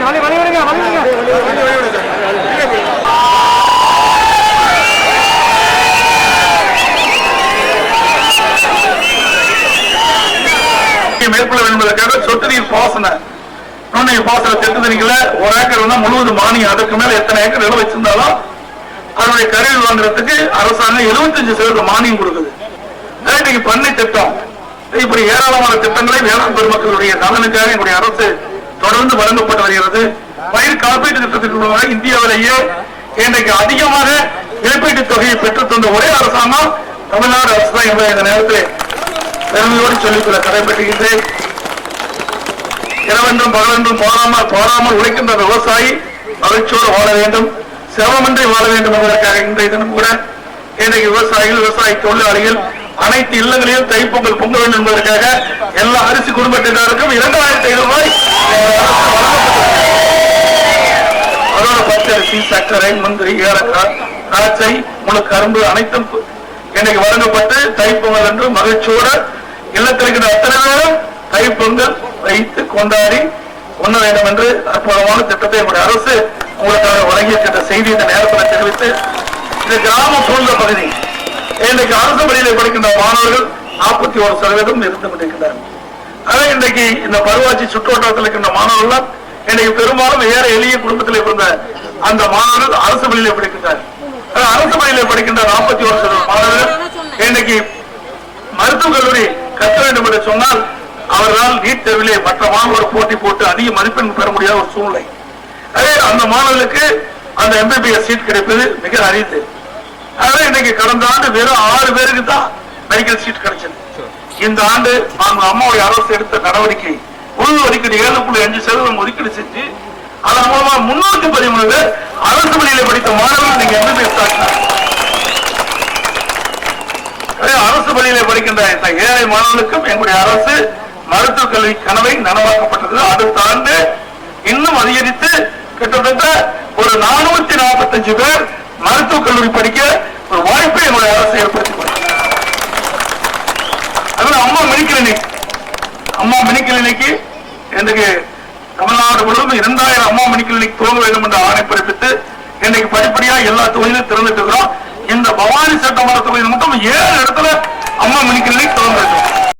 வழி வழி விடுங்க வழி விடுங்க மேற்கொள்ள வேண்டும் சொட்டு நீர் பாசன நுண்ணுயிர் பாசன திட்டத்திற்குள்ள ஒரு ஏக்கர் வந்து முழுவதும் மானியம் அதற்கு மேல எத்தனை ஏக்கர் நிலம் வச்சிருந்தாலும் அதனுடைய கருவி வாங்குறதுக்கு அரசாங்கம் 75% சதவீதம் மானியம் கொடுக்குது. இன்னைக்கு பண்ணை திட்டம். இப்படி ஏராளமான திட்டங்களை வேளாண் பெருமக்களுடைய நலனுக்காக எங்களுடைய அரசு தொடர்ந்து வழங்கப்பட்டு வருகிறது. பயிர் காப்பீட்டு திட்டத்தின் மூலமாக இந்தியாவிலேயே இன்றைக்கு அதிகமாக இழப்பீட்டு தொகையை பெற்றுத் தந்த ஒரே அரசாங்கம் தமிழ்நாடு அரசு தான் என்பதை இந்த நேரத்தில் பெருமையோடு சொல்லிக்கொள்ள கடைபெற்றுகின்றேன். இரவென்றும் பகலென்றும் போராமல் போராமல் உழைக்கின்ற விவசாயி மகிழ்ச்சியோடு வாழ வேண்டும். சிரமமின்றி வாழ வேண்டும் என்பதற்காக இன்றைய தினம் கூட இன்றைக்கு விவசாயிகள் விவசாய தொழிலாளிகள் அனைத்து இல்லங்களிலும் தைப்பொங்கல் பொங்க வேண்டும் என்பதற்காக எல்லா அரிசி குடும்பத்தினருக்கும் இரண்டாயிரத்தி ஐநூறு ரூபாய் அதோட அரசு அரிசி சர்க்கரை முந்திரி ஏலக்காய் திராட்சை முழு கரும்பு அனைத்தும் இன்னைக்கு வழங்கப்பட்டு தைப்பொங்கல் என்று மகிழ்ச்சியோடு இல்லத்திற்கு அத்தனை பேரும் தைப்பொங்கல் வைத்து கொண்டாடி உண்ண வேண்டும் என்று அற்புதமான திட்டத்தை நம்முடைய அரசு உங்களுக்காக வழங்கியிருக்கின்ற செய்தி இந்த நேரத்தில் தெரிவித்து இந்த கிராம சூழ்ந்த பகுதி. இன்றைக்கு அரசு பள்ளியில் படிக்கின்ற மாணவர்கள் நாற்பத்தி ஒரு சதவீதம் இருந்து கொண்டிருக்கிறார்கள் அதே இன்றைக்கு இந்த பருவாச்சி சுற்றுவட்டாரத்தில் இருக்கின்ற மாணவர்கள் இன்றைக்கு பெரும்பாலும் ஏற எளிய குடும்பத்தில் இருந்த அந்த மாணவர்கள் அரசு பள்ளியிலே படிக்கின்றனர் அரசு பள்ளியிலே படிக்கின்ற நாற்பத்தி ஒரு சதவீதம் மாணவர்கள் இன்றைக்கு மருத்துவக் கல்லூரி கற்க வேண்டும் என்று சொன்னால் அவர்களால் நீட் தேர்விலே மற்ற மாணவர்கள் போட்டி போட்டு அதிக மதிப்பெண் பெற முடியாத ஒரு சூழ்நிலை. அந்த மாணவர்களுக்கு அந்த எம்பிபிஎஸ் சீட் கிடைப்பது மிக அரிது. அதனால இன்னைக்கு கடந்த ஆண்டு வெறும் ஆறு பேருக்கு தான் மெடிக்கல் சீட் கிடைச்சது. இந்த ஆண்டு நாங்கள் அம்மாவுடைய அரசு எடுத்த நடவடிக்கை உள் ஒதுக்கீடு ஏழு புள்ளி அஞ்சு சதவீதம் ஒதுக்கீடு செஞ்சு அதன் மூலமா முன்னூத்தி பதிமூணு பேர் அரசு பள்ளியில படித்த மாணவர்கள் நீங்க எம்பிபிஎஸ் ஆக்கினார் அரசு பள்ளியில படிக்கின்ற ஏழை மாணவர்களுக்கும் எங்களுடைய அரசு மருத்துவக் கல்வி கனவை நனவாக்கப்பட்டது. அடுத்த ஆண்டு இன்னும் அதிகரித்து கிட்டத்தட்ட ஒரு நானூத்தி நாற்பத்தஞ்சு பேர் மருத்துவக் கல்லூரி படிக்க ஒரு வாய்ப்பை என்னுடைய அரசு ஏற்படுத்தி கொடுத்தது. அதுல Amma mini clinic Amma mini கிளினிக்கு இன்றைக்கு தமிழ்நாடு முழுவதும் இரண்டாயிரம் அம்மா மினி கிளினிக் துவங்க வேண்டும் என்ற ஆணை பிறப்பித்து இன்றைக்கு படிப்படியாக எல்லா தொகுதியிலும் திறந்துட்டு இருக்கிறோம் இந்த பவானி சட்டமன்ற தொகுதியில் மட்டும் ஏழு இடத்துல அம்மா மினி கிளினிக்